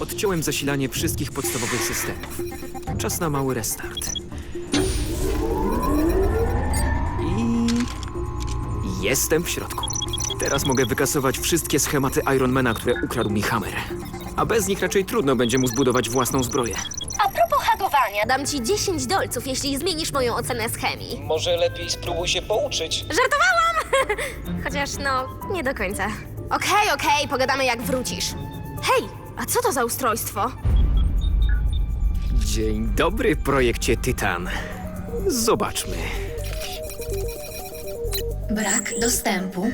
Odciąłem zasilanie wszystkich podstawowych systemów. Czas na mały restart. I... Jestem w środku. Teraz mogę wykasować wszystkie schematy Ironmana, które ukradł mi Hammer. A bez nich raczej trudno będzie mu zbudować własną zbroję. A propos hakowania, dam ci 10 dolców, jeśli zmienisz moją ocenę z chemii. Może lepiej spróbuj się pouczyć. Żartowałam! Chociaż no, nie do końca. Okej, okej, pogadamy jak wrócisz. Hej, a co to za ustrojstwo? Dzień dobry, projekcie Tytan. Zobaczmy. Brak dostępu.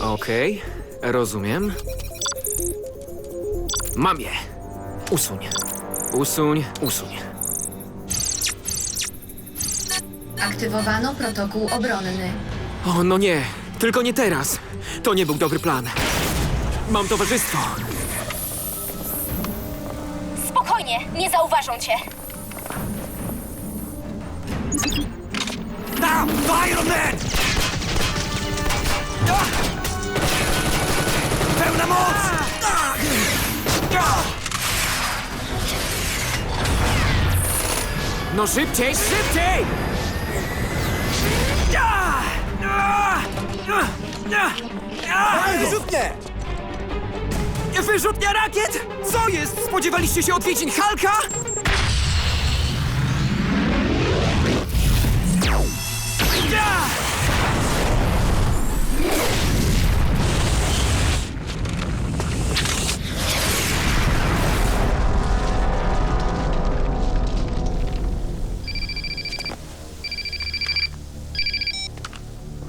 Okej, rozumiem. Mam je. Usuń. Usuń, usuń. Aktywowano protokół obronny. O, no nie. Tylko nie teraz. To nie był dobry plan. Mam towarzystwo. Spokojnie, nie zauważą cię. Tam! Iron Man! Pełna moc! No szybciej, szybciej! Wyrzutnie! Wyrzutnia rakiet? Co jest? Spodziewaliście się odwiedzin Halka?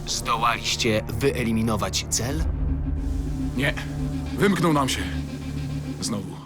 Zdołaliście wyeliminować cel? Nie. Wymknął nam się. Znowu.